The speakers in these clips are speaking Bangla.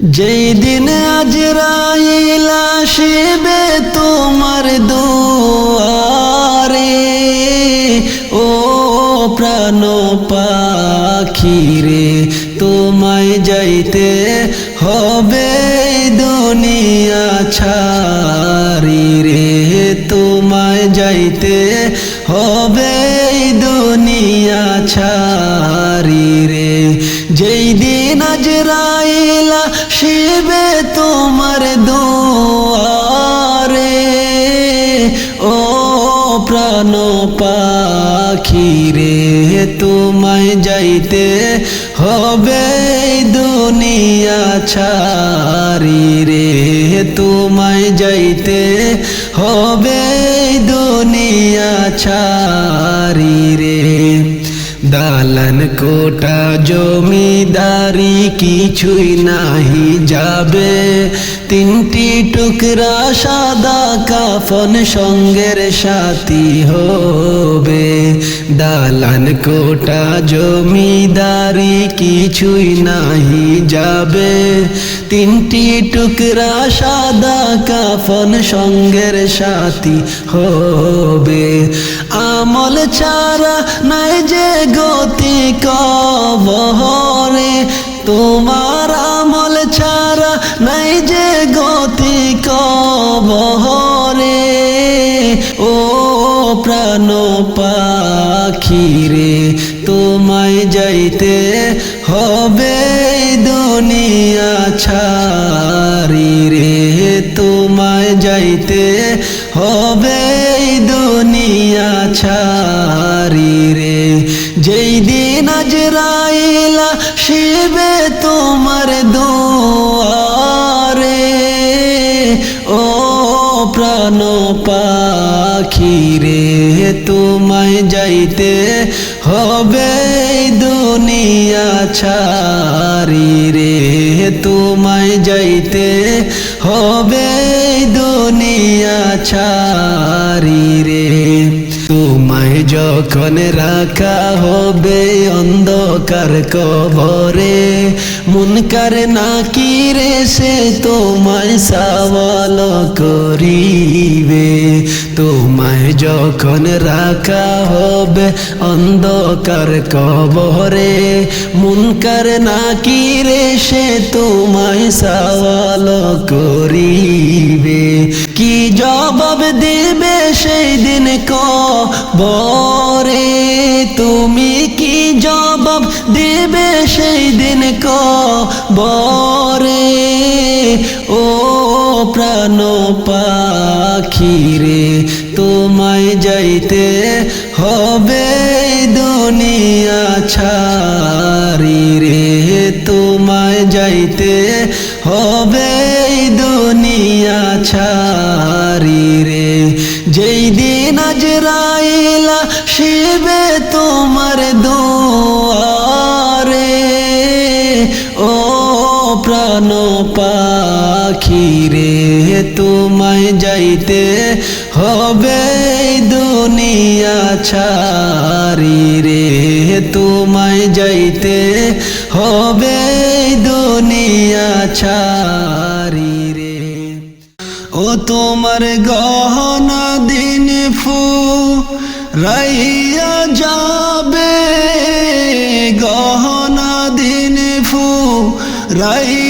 যেই দিন আজরাইল আসিবে তোমার দুয়ারে, ও প্রাণ পাখি রে, তোমায় যাইতে হবে দুনিয়া ছাড়ি রে, তোমায় যাইতে হবে দুনিয়া ছাড়ি রে। যেই দিন আজরাইলা শিবে তোমার দুয়ারে। ও প্রাণ পাখি রে, তোমায় যাইতে হবে দুনিয়া ছাড়ি রে। তোমায় যাইতে হবে দুনিয়া ছাড়ি দালান কোটা জমিদারি কিছুই নাহি যাবে। তিনটি টুকরা সাদা কাফন সঙ্গের সাথী হবে। দালান কোটা জমিদারি কিছুই নাহি যাবে। তিনটি টুকরা সাদা কাফন সঙ্গের সাথী হবে। আমল ছাড়া নাই যে গতি কবহরে। তোমার আমল ছাড়া নাই যে গতি কবহরে। ও প্রাণ পাখি রে, তোমায় যাইতে হবে দুনিয়া ছাড়ি রে, তোমায় যাইতে হবে দুনিয়া ছাড়ি রে। যেই দিন আজরাইলা শিবে তোমার দুয়ারে। ও প্রাণ পাখি রে, তোমায় যাইতে হবে দুনিয়া ছাড়ি তোমায় যাইতে হবে দুনিয়া ছাড়ি রে। তোমায় যখন রাখা হবে অন্ধকার কবরে মুনকার নাকি রে সে তোমায় সাওয়াল করিবে। তোমায় যখন রাখা হবে অন্ধকার কবরে মুনকার নাকি রে সে তোমায় সাওয়াল করিবে। কি জবাব দেবে সেই দিন বরে তুমি কি জবাব দেবে সেই দিন বরে ও প্রাণ পাখি রে, তোমায় যাইতে হবে দুনিয়া ছাড়ি রে। তোমায় যাইতে হবে দুনিয়া ছাড়ি প্রাণ পাখি রে, তোমায় যাইতে হবে দুনিয়া ছাড়ি রে, তোমায় যাইতে হবে দুনিয়া ছাড়ি রে। ও তোমার গহনা দিন ফু রাইয়া যাবে, গহনা দিন ফু রাইয়া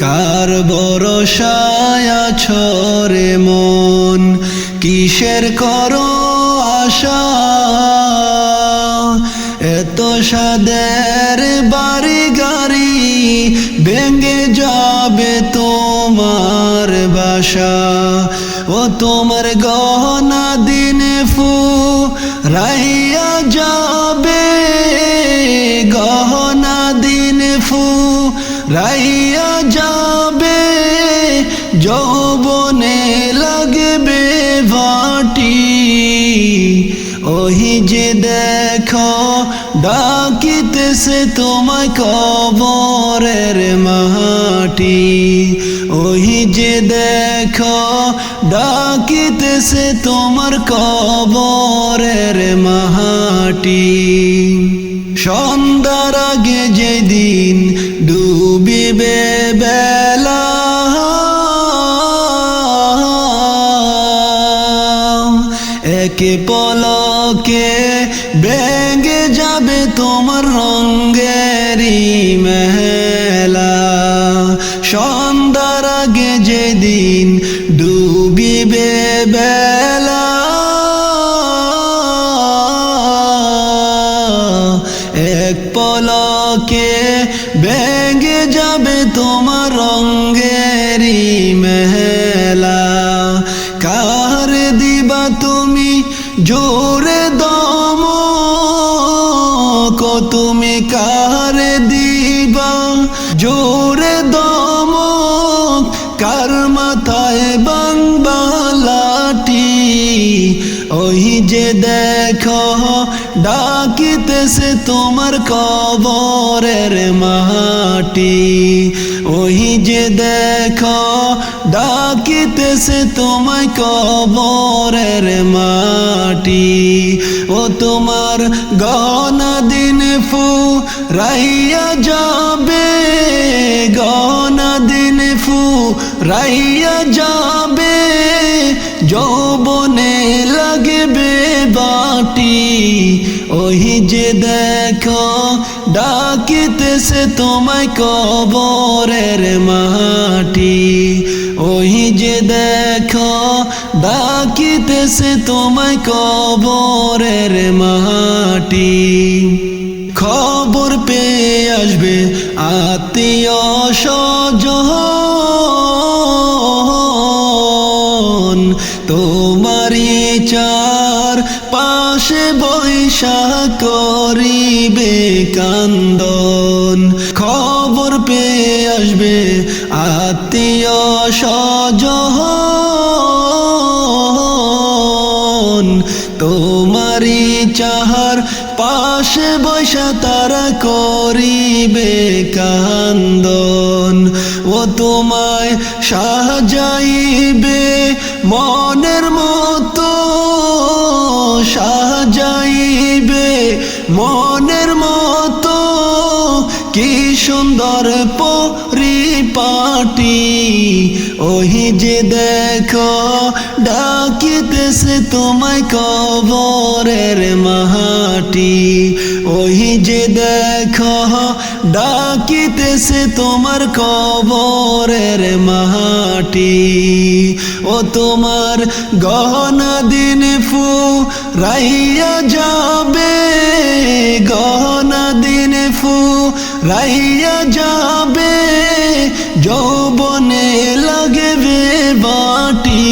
কার ভরসায় ছরে মন? কিসের করো আশা? এত সাদের বাড়ি গাড়ি ভেঙে যাবে তোমার বাসা। ও তোমার গহনা দিনে ফু রাইয়া যাবে। গহনা দিন ফু রাইয়া যাবে, যৌবনে লাগবে ভাটি ওহি যে দেখো, ডাকিতেছে তোমায় কবরের মাটি। ওহি যে দেখো, ডাকিতেছে তোমার কবরের মাটি। সন্ধ্যার আগে যেদিন পলকে ভেঙে যাবে তোমার রঙ্গেরি মেলা। সন্ধ্যার আগে যেদিন ডুবিবে বেলা কার মাথায় বাংবালাটি ওই যে দেখো, ডাকিতেছে তোমার কবরের মাটি। ওই যে দেখো, ডাকিতেছে তোমায় কবরের মাটি। ও তোমার গহনা দিন ফু রাইয়া যাবে। রাইয়া যাবে, যৌবনে লাগবে বাটি। ওই যে দেখো ডাকিতেছে তোমায় কবরের মাটি। ওই যে দেখো ডাকিতেছে তোমায় কবরের মাটি। খবর পেয়ে আসবে আত্মীয় স্বজন। তোমারি চার পাশে বৈশা করিবে কান্দন খবর পেয়ে আসবে আত্মীয় স্বজন। তোমারি চাহার পাশে বৈশা তারা করিবে কান্দন ও তোমায় সাজাইবে মনের মতো সাজাইবে মনের মতো কি সুন্দর পরিপাটি ওহি যে দেখো, ডাকিতেছে তোমায় কবরের মাহাটি। ওহি যে দেখো, ডাকিতেছে তোমার কবরের মাহাটি। ও তোমার গহনা দিন ফু রাইয়া যাবে, গহনা দিন ফু রাইয়া যাবে। যৌবনে লাগবে বাটি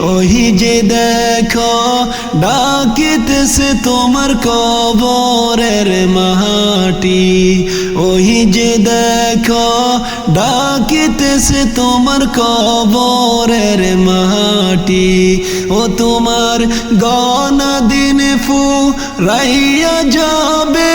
ওহি যে দেখো ডাকিতেছে তোমার কবরের মাটি ওহি যে দেখো ডাকিতেছে তোমার কবরের মাটি, ও তোমার গনা দিন ফু রাইয়া যাবে।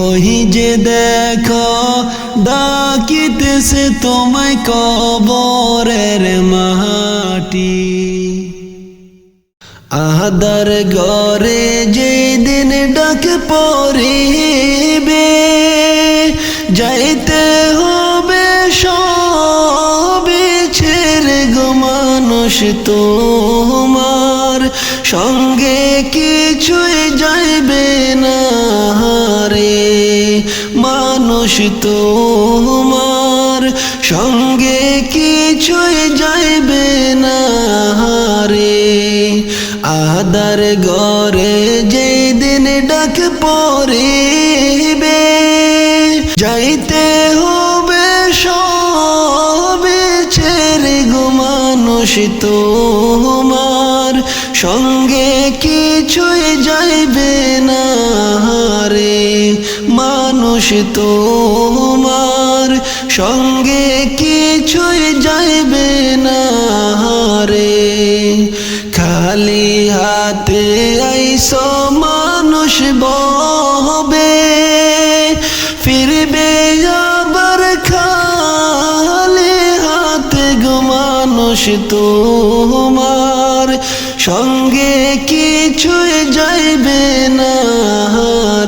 ওই যে দেখো ডাকিতেছে তোমায় কবরের মাটি। আহাদার গরে যেদিন ডাক পড়িবে, যাইতে হবে সবে ছেড়ে গো মানুষ তোমার। সঙ্গে কিছুই যাইবে মানুষ তোমার সঙ্গে কিছুই যাইবে না রে আদার গরে যেই দিন ডাক পরিবে যাইতে হবে সবে ছেড়ে গো তোমার সঙ্গে কিছুই যাইবে না রে মানুষ তোমার সঙ্গে কিছুই যাইবে না রে। খালি হাতে আইস মানুষ মানুষ তোমার সঙ্গে কিছুই যাইবে না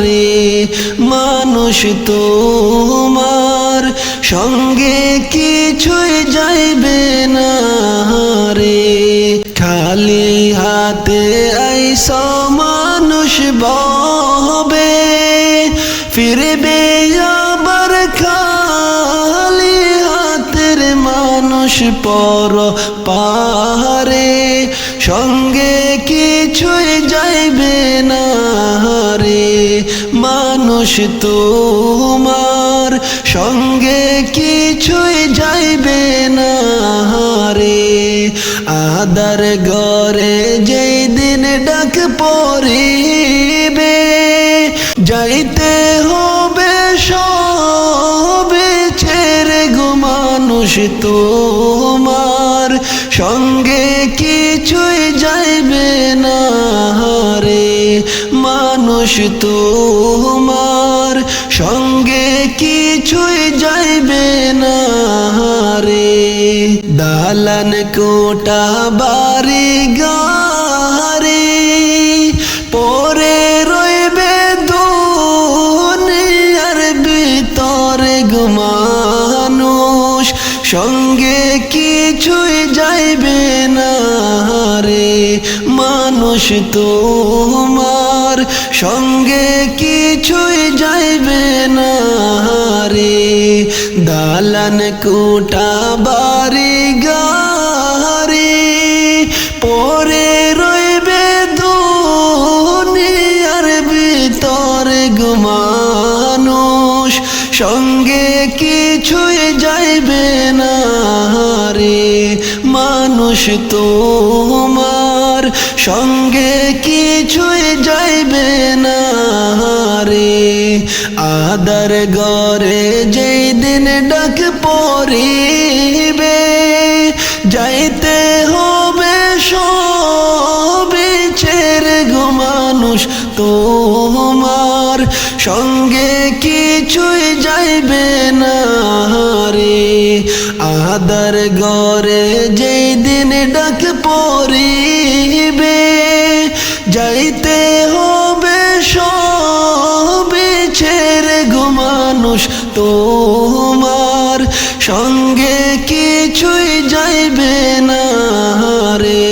রে মানুষ তোমার সঙ্গে কিছুই যাইবে না রে খালি হাতে আইস মানুষ ববে মানুষ পর পারে সঙ্গে কিছুই যাইবে না রে মানুষ তোমার সঙ্গে কিছুই যাইবে না রে আদার ঘরে যেই দিন ডাক পরিবে যাইতে হবে সবে মানুষ তোমার সঙ্গে কিছুই যাইবে না রে মানুষ তোমার সঙ্গে কিছুই যাইবে না রে দালান কোটা বাড়ি মানুষ তোমার সঙ্গে কিছুই যাইবে না রে। দালান কোটা বাড়ি গারে পরে রইবে দুনিয়ার ভিতরে গো মানুষ সঙ্গে কিছুই যাইবে না রে। মানুষ তোমার সঙ্গে আদার গরে যেই দিন ডাক পরিবে যাইতে হবে সবে ছেড়ে গো মানুষ তোমার সঙ্গে কিছুই যাইবে না রে। আদার গরে যেই দিন ডাক পরিবে মানুষ তোমার সঙ্গে কিছুই যাইবে না রে।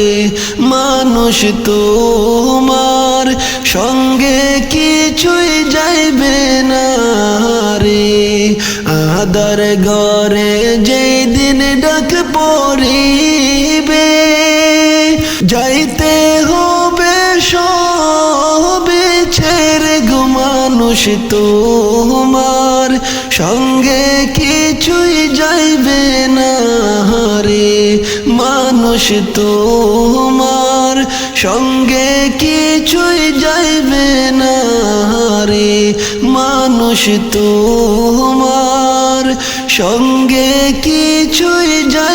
মানুষ তোমার সঙ্গে কিছুই যাইবে না রে। আদার ঘরে যেই মানুষ তোমার সঙ্গে কিছুই যাইবে না রে মানুষ তোমার সঙ্গে কিছুই যাইবে না রে মানুষ তোমার সঙ্গে কিছুই যাইবে